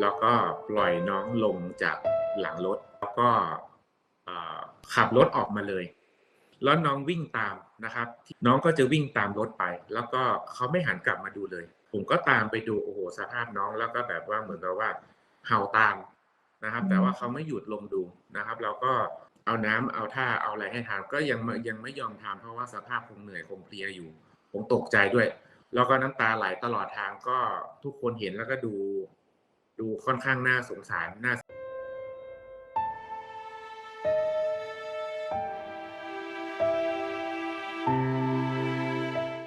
แล้วก็ปล่อยน้องลงจากหลังรถ แล้วก็เอ่อขับรถออกมาเลย แล้วน้องวิ่งตามนะครับ น้องก็จะวิ่งตามรถไป แล้วก็เขาไม่หันกลับมาดูเลย ผมก็ตามไปดูโอ้โหสภาพน้องแล้วก็แบบว่าเหมือนกับว่าเห่าตามนะครับ แต่ว่าเขาไม่หยุดลงดูนะครับ เราก็เอาน้ำเอาท่าเอาอะไรให้ทานก็ยังไม่ยังไม่ยอมทำเพราะว่าสภาพคงเหนื่อยคงเพลียอยู่ ผมตกใจด้วย แล้วก็น้ำตาไหลตลอดทางก็ทุกคนเห็นแล้วก็ดู ดูค่อนข้างน่าสงสารน่า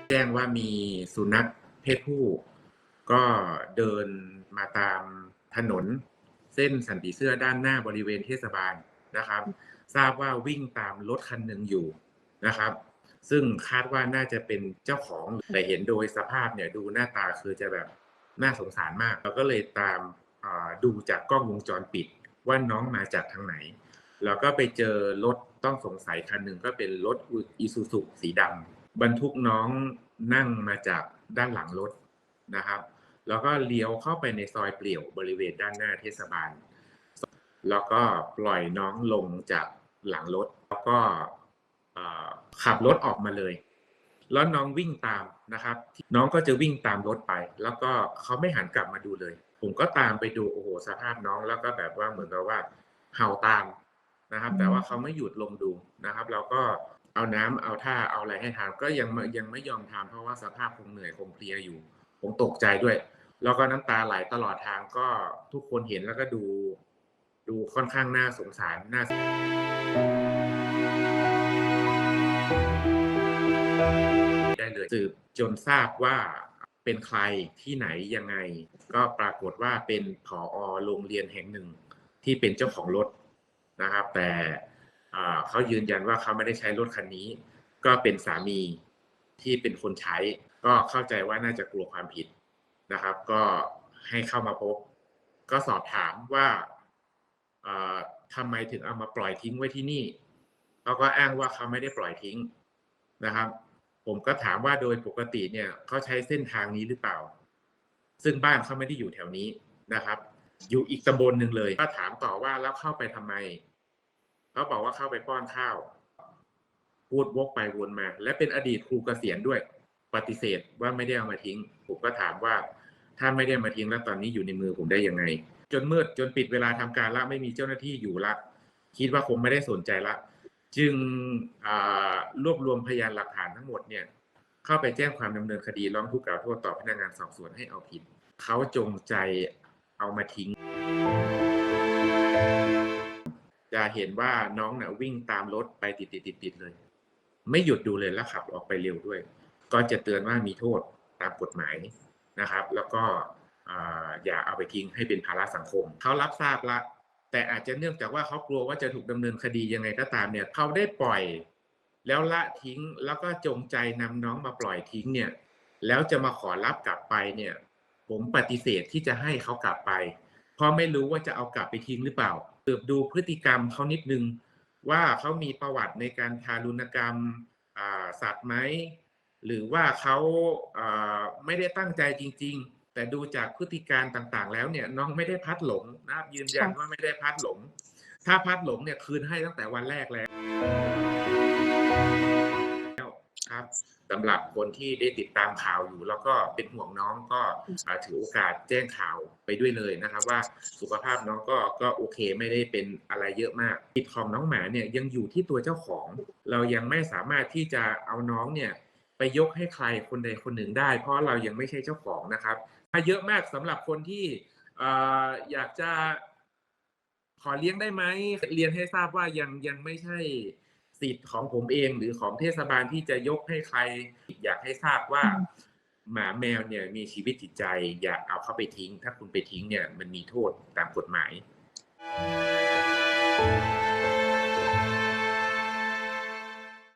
แจ้งว่ามีสุนัขเพศผู้ ก็เดินมาตามถนน เส้นสันติเสื้อด้านหน้าบริเวณเทศบาลนะครับ ทราบว่าวิ่งตามรถคันหนึ่งอยู่นะครับ ซึ่งคาดว่าน่าจะเป็นเจ้าของแต่เห็นโดยสภาพเนี่ยดูหน้าตาคือจะแบบน่าสงสารมากเราก็เลยตาม ดูจากกล้องวงจรปิดว่าน้องมาจากทางไหน แล้วก็ไปเจอรถต้องสงสัยคันหนึ่งก็เป็นรถอีซูซุสีดำบรรทุกน้องนั่งมาจากด้านหลังรถนะครับ แล้วก็เลี้ยวเข้าไปในซอยเปลี่ยวบริเวณด้านหน้าเทศบาล แล้วก็ปล่อยน้องลงจากหลังรถ แล้วก็ขับรถออกมาเลย แล้วน้องวิ่งตามนะครับ น้องก็จะวิ่งตามรถไป แล้วก็เขาไม่หันกลับมาดูเลย ผมก็ตามไปดูโอ้โหสภาพน้องแล้วก็แบบว่าเหมือนกับว่าเห่าตามนะครับ แต่ว่าเขาไม่หยุดลงดูนะครับ เราก็เอาน้ำเอาท่าเอาอะไรให้ทานก็ยังไม่ยังไม่ยอมทำเพราะว่าสภาพคงเหนื่อยคงเพลียอยู่ ผมตกใจด้วย แล้วก็น้ำตาไหลตลอดทางก็ทุกคนเห็นแล้วก็ดู ดูค่อนข้างน่าสงสารน่าได้เลยสืบจนทราบว่า เป็นใครที่ไหนยังไง ก็ปรากฏว่าเป็นผอโรงเรียนแห่งหนึ่งที่เป็นเจ้าของรถนะครับ แต่เขายืนยันว่าเขาไม่ได้ใช้รถคันนี้ ก็เป็นสามีที่เป็นคนใช้ ก็เข้าใจว่าน่าจะกลัวความผิดนะครับ ก็ให้เข้ามาพบ ก็สอบถามว่าทำไมถึงเอามาปล่อยทิ้งไว้ที่นี่เขาก็อ้างว่าเขาไม่ได้ปล่อยทิ้งนะครับ ผมก็ถามว่าโดยปกติเนี่ยเขาใช้เส้นทางนี้หรือเปล่า ซึ่งบ้านเขาไม่ได้อยู่แถวนี้นะครับ อยู่อีกตำบลหนึ่งเลย ก็ถามต่อว่าแล้วเข้าไปทำไมเขาบอกว่าเข้าไปป้อนข้าว พูดวกไปวนมา และเป็นอดีตครูเกษียณด้วย ปฏิเสธว่าไม่ได้เอามาทิ้ง ผมก็ถามว่า ถ้าไม่ได้มาทิ้งแล้วตอนนี้อยู่ในมือผมได้ยังไง จนมืดจนปิดเวลาทำการละไม่มีเจ้าหน้าที่อยู่ละ คิดว่าคงไม่ได้สนใจละ จึงรวบรวมพยานหลักฐานทั้งหมดเนี่ยเข้าไปแจ้งความดำเนินคดีร้องทุกข์กล่าวโทษต่อพนักงานสอบสวนให้เอาผิด เขาจงใจเอามาทิ้ง จะเห็นว่าน้องน่ะวิ่งตามรถไปติดติดติดติดเลย ไม่หยุดดูเลยแล้วขับออกไปเร็วด้วย ก็จะเตือนว่ามีโทษตามกฎหมายนะครับ แล้วก็อย่าเอาไปทิ้งให้เป็นภาระสังคม เขารับทราบละ แต่อาจจะเนื่องจากว่าเขากลัวว่าจะถูกดำเนินคดียังไงก็ตามเนี่ยเขาได้ปล่อย แล้วละทิ้งแล้วก็จงใจนำน้องมาปล่อยทิ้งเนี่ย แล้วจะมาขอรับกลับไปเนี่ย ผมปฏิเสธที่จะให้เขากลับไป เพราะไม่รู้ว่าจะเอากลับไปทิ้งหรือเปล่าสืบดูพฤติกรรมเขานิดนึงว่าเขามีประวัติในการทารุณกรรมสัตว์ไหมหรือว่าเขาอ่าไม่ได้ตั้งใจจริง ๆ แต่ดูจากพฤติการต่างๆ แล้วเนี่ยน้องไม่ได้พัดหลงนะครับยืนยันว่าไม่ได้พัดหลง ถ้าพัดหลงเนี่ยคืนให้ตั้งแต่วันแรกแล้วครับสำหรับคนที่ได้ติดตามข่าวอยู่ แล้วก็เป็นห่วงน้องก็อ่าถือโอกาสแจ้งข่าวไปด้วยเลยนะครับ ว่าสุขภาพน้องก็ก็โอเคไม่ได้เป็นอะไรเยอะมากจิตของน้องหมาเนี่ยยังอยู่ที่ตัวเจ้าของ เรายังไม่สามารถที่จะเอาน้องเนี่ย ไปยกให้ใครคนใดคนหนึ่งได้ เพราะเรายังไม่ใช่เจ้าของนะครับ ถ้าเยอะมากสำหรับคนที่เอ่ออยากจะขอเลี้ยงได้ไหมเรียนให้ทราบว่ายังยังไม่ใช่สิทธิ์ของผมเองหรือของเทศบาลที่จะยกให้ใคร อยากให้ทราบว่าหมาแมวเนี่ยมีชีวิตจิตใจ อย่าเอาเข้าไปทิ้ง ถ้าคุณไปทิ้งเนี่ยมันมีโทษตามกฎหมาย